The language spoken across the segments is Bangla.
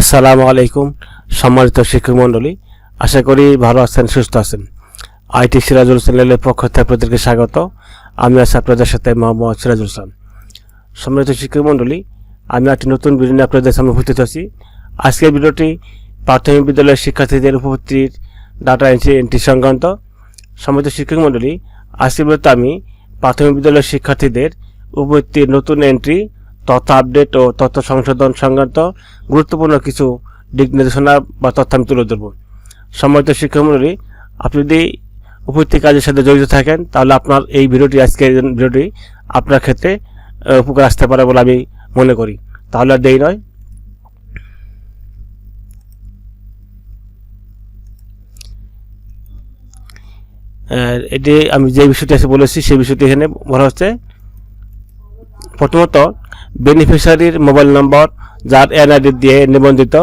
আসসালামু আলাইকুম, সম্মানিত শিক্ষক মণ্ডলী। আশা করি ভালো আছেন, সুস্থ আছেন। আইটি সিরাজুল চ্যানেলের পক্ষ থেকে আপনাদেরকে স্বাগত। আমি আছি আপনাদের সাথে মোহাম্মদ সিরাজুল ইসলাম। সম্মানিত শিক্ষক মণ্ডলী, আমি একটি নতুন ভিডিও নিয়ে আপনাদের সামনে উপস্থিত আছি। আজকের ভিডিওটি প্রাথমিক বিদ্যালয়ের শিক্ষার্থীদের উপভুক্তির ডাটা এন্ট্রি এন্ট্রি সংক্রান্ত। সম্মানিত শিক্ষক মণ্ডলী, আজকের ভিডিওতে আমি প্রাথমিক বিদ্যালয়ের শিক্ষার্থীদের উপভুক্তির নতুন এন্ট্রি তথ্য আপডেট ও তথ্য সংশোধন সংক্রান্ত গুরুত্বপূর্ণ কিছু দিক নির্দেশনা বা তথ্য আমি তুলে ধরব। সম্মানিত শিক্ষামণ্ডলী আপনি যদি উপস্থিত কাজের সাথে জড়িত থাকেন, তাহলে আপনার এই ভিডিওটি আজকের ভিডিওটি আপনার ক্ষেত্রে উপকার আসতে পারে বলে আমি মনে করি। তাহলে আর দেরি নয়। এটি আমি যে বিষয়টি আছে বলেছি সেই বিষয়টি এখানে বলা হচ্ছে প্রথমত বেনিফিশিয়ারির মোবাইল নম্বর যার এনআইডি দিয়ে নিবন্ধিত,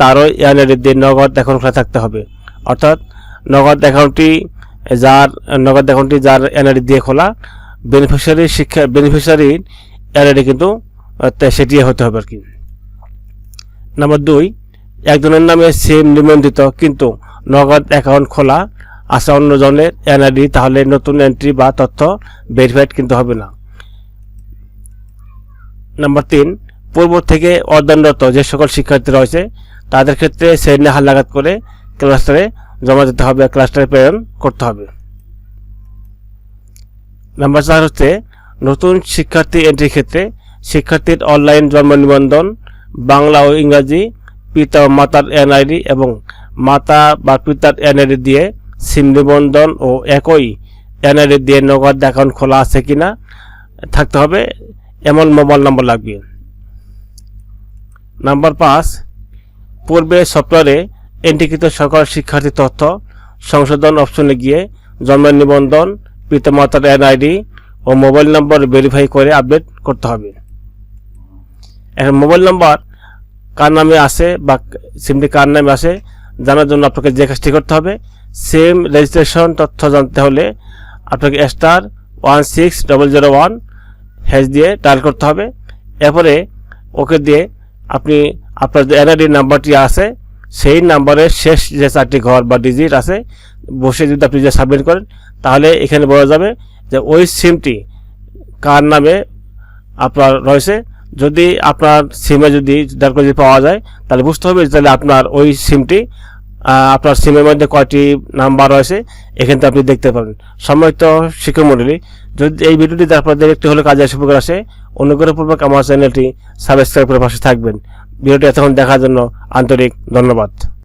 তারও এনআইডি দিয়ে নগদ অ্যাকাউন্ট খোলা থাকতে হবে। অর্থাৎ, নগদ অ্যাকাউন্টটি যার, নগদ অ্যাকাউন্টটি যার এনআইডি দিয়ে খোলা বেনিফিশিয়ারির শিক্ষা বেনিফিশিয়ারির এনআইডি কিন্তু সেটি হতে হবে আর কি। নম্বর দুই, একজনের নামে সিম নিবন্ধিত কিন্তু নগদ অ্যাকাউন্ট খোলা আছে অন্যজনের এনআইডি তাহলে নতুন এন্ট্রি বা তথ্য ভেরিফাইড কিন্তু হবে না। নাম্বার তিন, পূর্ব থেকে অধ্যয়নরত যে সকল শিক্ষার্থী রয়েছে, তাদের ক্ষেত্রে শ্রেণি হাল লাগাত করে ক্লাস্টারে জমা দিতে হবে ক্লাস্টারে প্রেরণ করতে হবে। নাম্বার চার হচ্ছে, নতুন শিক্ষার্থী এন্ট্রির ক্ষেত্রে শিক্ষার্থীর অনলাইন জন্ম নিবন্ধন, বাংলা ও ইংরাজি, পিতা ও মাতার এনআইডি এবং মাতা বা পিতার এনআইডি দিয়ে সিম নিবন্ধন ও একই এনআইডি দিয়ে নগদ অ্যাকাউন্ট খোলা আছে কিনা থাকতে হবে। এমন মোবাইল নম্বর লাগবে। নাম্বার পাঁচ, পূর্বে সফটওয়্যারে এন্ট্রিকৃত সকল শিক্ষার্থী তথ্য সংশোধন অপশনে গিয়ে জন্ম নিবন্ধন, পিতামাতার এনআইডি ও মোবাইল নম্বর ভেরিফাই করে আপডেট করতে হবে। এখন মোবাইল নম্বর কার নামে আসে বা সিমটি কার নামে আসে জানার জন্য আপনাকে যে কাজটি করতে হবে সেম রেজিস্ট্রেশন তথ্য জানতে হলে আপনাকে star one six double zero one hash দিয়ে ডায়াল করতে হবে। এরপরে ওকে দিয়ে আপনি আপনার যে এনআইডি নাম্বারটি আছে, সেই নাম্বারের শেষ যে চারটি ঘর বা ডিজিট আছে, বসে যদি আপনি যে সাবমিট করেন, তাহলে এখানে বোঝা যাবে যে ওই সিমটি কার নামে আপনার রয়েছে। যদি আপনার সিমে যদি ডাল করে যদি পাওয়া যায়, তাহলে বুঝতে হবে তাহলে আপনার ওই সিমটি আপনার সিমের মধ্যে কয়টি নাম্বার রয়েছে, এখান থেকে আপনি দেখতে পাবেন সম্মানিত শিক্ষক মন্ডলী যদি এই ভিডিওটি আপনাদের একটি হলে কাজে আসে উপকার আসে, অনুগ্রহপূর্বক আমার চ্যানেলটি সাবস্ক্রাইব করে পাশে থাকবেন। ভিডিওটি এতক্ষণ দেখার জন্য আন্তরিক ধন্যবাদ।